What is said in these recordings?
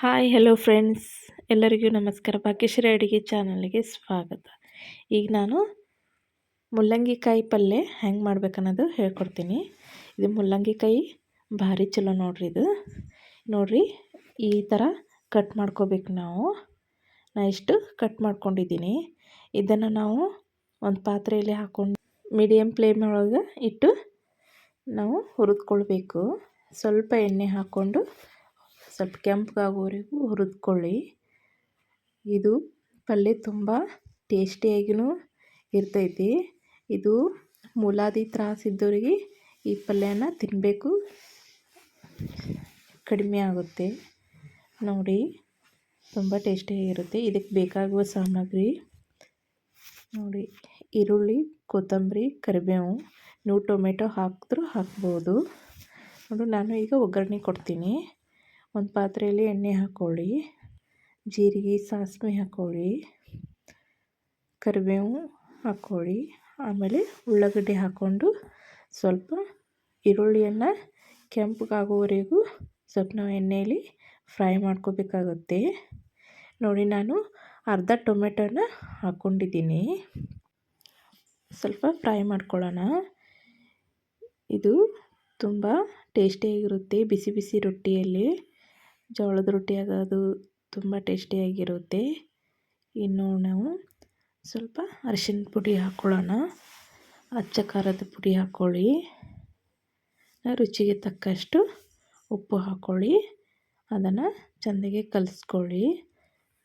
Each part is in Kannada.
ಹಾಯ್ ಹಲೋ ಫ್ರೆಂಡ್ಸ್ ಎಲ್ಲರಿಗೂ ನಮಸ್ಕಾರ. ಭಾಗ್ಯಶ್ರೀ ಅಡುಗೆ ಚಾನಲ್ಗೆ ಸ್ವಾಗತ. ಈಗ ನಾನು ಮುಲ್ಲಂಗಿ ಕಾಯಿ ಪಲ್ಯ ಹೆಂಗೆ ಮಾಡ್ಬೇಕನ್ನೋದು ಹೇಳ್ಕೊಡ್ತೀನಿ. ಇದು ಮುಲ್ಲಂಗಿ ಕಾಯಿ ಭಾರಿ ಚಲೋ ನೋಡ್ರಿ ಇದು. ನೋಡ್ರಿ, ಈ ಥರ ಕಟ್ ಮಾಡ್ಕೋಬೇಕು ನಾವು. ನಾ ಇಷ್ಟು ಕಟ್ ಮಾಡ್ಕೊಂಡಿದ್ದೀನಿ. ಇದನ್ನು ನಾವು ಒಂದು ಪಾತ್ರೆಯಲ್ಲಿ ಹಾಕ್ಕೊಂಡು ಮೀಡಿಯಮ್ ಫ್ಲೇಮ್ ಒಳಗೆ ಇಟ್ಟು ನಾವು ಹುರಿದ್ಕೊಳ್ಬೇಕು. ಸ್ವಲ್ಪ ಎಣ್ಣೆ ಹಾಕ್ಕೊಂಡು ಸ್ವಲ್ಪ ಕೆಂಪಗಾಗೋವರೆಗೂ ಹುರಿದ್ಕೊಳ್ಳಿ. ಇದು ಪಲ್ಯ ತುಂಬ ಟೇಸ್ಟಿಯಾಗಿಯೂ ಇರ್ತೈತಿ. ಇದು ಮೂಲಾದಿ ತ್ರಾಸಿದ್ದವರಿಗೆ ಈ ಪಲ್ಯನ ತಿನ್ನಬೇಕು ಕಡಿಮೆ ಆಗುತ್ತೆ. ನೋಡಿ, ತುಂಬ ಟೇಸ್ಟಿಯಾಗಿರುತ್ತೆ. ಇದಕ್ಕೆ ಬೇಕಾಗುವ ಸಾಮಗ್ರಿ. ನೋಡಿ, ಈರುಳ್ಳಿ, ಕೊತ್ತಂಬರಿ, ಕರಿಬೇವು, ನೀವು ಟೊಮೆಟೊ ಹಾಕಿದ್ರೂ ಹಾಕ್ಬೋದು. ನೋಡಿ, ನಾನು ಈಗ ಒಗ್ಗರಣೆ ಕೊಡ್ತೀನಿ. ಒಂದು ಪಾತ್ರೆಯಲ್ಲಿ ಎಣ್ಣೆ ಹಾಕ್ಕೊಳ್ಳಿ ಜೀರಿಗೆ, ಸಾಸಿವೆ ಹಾಕ್ಕೊಳ್ಳಿ ಕರಿಬೇವು ಹಾಕ್ಕೊಳ್ಳಿ ಆಮೇಲೆ ಉಳ್ಳಾಗಡ್ಡೆ ಹಾಕ್ಕೊಂಡು ಸ್ವಲ್ಪ ಈರುಳ್ಳಿಯನ್ನು ಕೆಂಪಗಾಗೋವರೆಗೂ ಸ್ವಲ್ಪ ನಾವು ಎಣ್ಣೆಯಲ್ಲಿ ಫ್ರೈ ಮಾಡ್ಕೋಬೇಕಾಗುತ್ತೆ. ನೋಡಿ, ನಾನು ಅರ್ಧ ಟೊಮೆಟೊನ ಹಾಕ್ಕೊಂಡಿದ್ದೀನಿ ಸ್ವಲ್ಪ ಫ್ರೈ ಮಾಡ್ಕೊಳ್ಳೋಣ. ಇದು ತುಂಬ ಟೇಸ್ಟಿಯಾಗಿರುತ್ತೆ, ಬಿಸಿ ಬಿಸಿ ರೊಟ್ಟಿಯಲ್ಲಿ. ಜೋಳದ ರೊಟ್ಟಿಯಾಗ ಅದು ತುಂಬ ಟೇಸ್ಟಿಯಾಗಿರುತ್ತೆ. ಇನ್ನು ನಾವು ಸ್ವಲ್ಪ ಅರಿಶಿನ ಪುಡಿ ಹಾಕ್ಕೊಳ್ಳೋಣ ಅಚ್ಚ ಖಾರದ ಪುಡಿ ಹಾಕ್ಕೊಳ್ಳಿ ರುಚಿಗೆ ತಕ್ಕಷ್ಟು ಉಪ್ಪು ಹಾಕ್ಕೊಳ್ಳಿ ಅದನ್ನು ಚೆಂದಾಗಿ ಕಲಿಸ್ಕೊಳ್ಳಿ.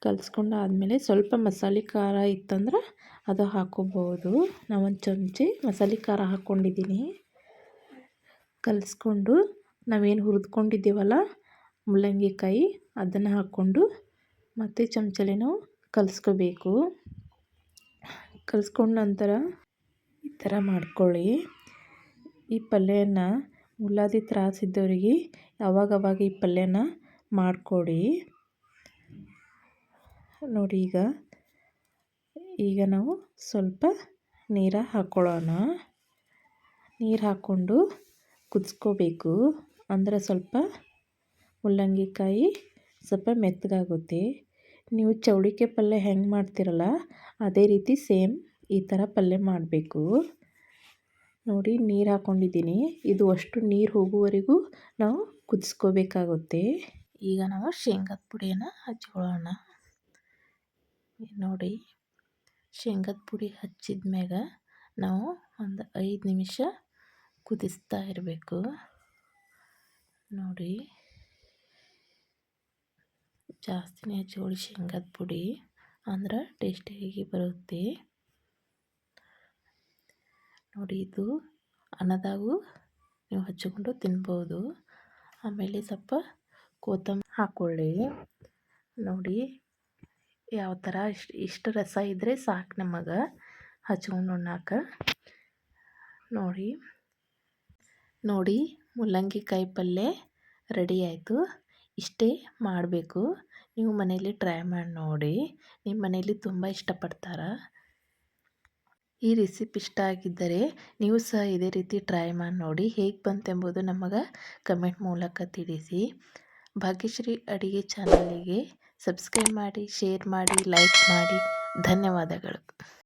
ಕಲಿಸ್ಕೊಂಡು ಆದಮೇಲೆ ಸ್ವಲ್ಪ ಮಸಾಲೆ ಖಾರ ಇತ್ತಂದ್ರೆ ಅದು ಹಾಕೋಬೋದು. ನಾವೊಂದು ಚಮಚಿ ಮಸಾಲೆ ಖಾರ ಹಾಕ್ಕೊಂಡಿದ್ದೀನಿ. ಕಲಿಸ್ಕೊಂಡು ನಾವೇನು ಹುರಿದ್ಕೊಂಡಿದ್ದೀವಲ್ಲ ಮುಲ್ಲಂಗಿ ಕಾಯಿ ಅದನ್ನು ಹಾಕ್ಕೊಂಡು ಮತ್ತೆ ಚಮಚಲ್ಲಿ ನಾವು ಕಲಿಸ್ಕೋಬೇಕು. ಕಲಿಸ್ಕೊಂಡ ನಂತರ ಈ ಥರ ಮಾಡ್ಕೊಳ್ಳಿ. ಈ ಪಲ್ಯನ ಮುಲಾದಿ ತ್ರಾಸಿದ್ದವರಿಗೆ ಯಾವಾಗವಾಗ ಈ ಪಲ್ಯನ ಮಾಡಿಕೊಡಿ. ನೋಡಿ ಈಗ ಈಗ ನಾವು ಸ್ವಲ್ಪ ನೀರ ಹಾಕ್ಕೊಳ್ಳೋಣ ನೀರು ಹಾಕ್ಕೊಂಡು ಕುದಿಸ್ಕೋಬೇಕು. ಅಂದರೆ ಸ್ವಲ್ಪ ಮುಲ್ಲಂಗಿ ಕಾಯಿ ಸ್ವಲ್ಪ ಮೆತ್ತಗಾಗುತ್ತೆ. ನೀವು ಚೌಳಿಕೆ ಪಲ್ಯ ಹೆಂಗೆ ಮಾಡ್ತೀರಲ್ಲ, ಅದೇ ರೀತಿ ಸೇಮ್ ಈ ಥರ ಪಲ್ಯ ಮಾಡಬೇಕು. ನೋಡಿ, ನೀರು ಹಾಕ್ಕೊಂಡಿದ್ದೀನಿ ಇದು ಅಷ್ಟು ನೀರು ಹೋಗುವವರೆಗೂ ನಾವು ಕುದಿಸ್ಕೋಬೇಕಾಗುತ್ತೆ. ಈಗ ನಾವು ಶೇಂಗದ ಪುಡಿಯನ್ನು ಹಚ್ಕೊಳ್ಳೋಣ. ನೋಡಿ, ಶೇಂಗದ ಪುಡಿ ಹಚ್ಚಿದ ಮ್ಯಾಗ ನಾವು ಒಂದು ಐದು ನಿಮಿಷ ಕುದಿಸ್ತಾ ಇರಬೇಕು. ನೋಡಿ. ಜಾಸ್ತಿನೇ ಹಚ್ಕೊಳ್ಳಿ ಶೇಂಗದ ಪುಡಿ ಅಂದ್ರೆ ಟೇಸ್ಟಿಯಾಗಿ ಬರುತ್ತೆ? ನೋಡಿ ಇದು ಅನ್ನದಾಗು ನೀವು ಹಚ್ಚಿಕೊಂಡು ತಿನ್ಬೋದು. ಆಮೇಲೆ ಸ್ವಲ್ಪ ಕೊತ್ತಂಬರಿ ಹಾಕ್ಕೊಳ್ಳಿ ನೋಡಿ ಯಾವ ಥರ ಇಷ್ಟು ಇಷ್ಟು ರಸ ಇದ್ದರೆ ಸಾಕು ನಮಗೆ. ಹಚ್ಕೊಂಡು ಉಣ್ಣಾಕ. ನೋಡಿ ನೋಡಿ ಮುಲ್ಲಂಗಿ ಕಾಯಿ ಪಲ್ಯ ರೆಡಿ ಆಯಿತು. ಇಷ್ಟೇ ಮಾಡಬೇಕು. ನೀವು ಮನೆಯಲ್ಲಿ ಟ್ರೈ ಮಾಡಿ ನೋಡಿ. ನಿಮ್ಮ ಮನೆಯಲ್ಲಿ ತುಂಬ ಇಷ್ಟಪಡ್ತಾರೆ. ಈ ರೆಸಿಪಿ ಇಷ್ಟ ಆಗಿದ್ದರೆ ನೀವು ಸಹ ಇದೇ ರೀತಿ ಟ್ರೈ ಮಾಡಿ ನೋಡಿ. ಹೇಗೆ ಬಂತೆಂಬುದು ನಮಗೆ ಕಮೆಂಟ್ ಮೂಲಕ ತಿಳಿಸಿ. ಭಾಗ್ಯಶ್ರೀ ಅಡುಗೆ ಚಾನಲಿಗೆ ಸಬ್ಸ್ಕ್ರೈಬ್ ಮಾಡಿ ಶೇರ್ ಮಾಡಿ ಲೈಕ್ ಮಾಡಿ. ಧನ್ಯವಾದಗಳು.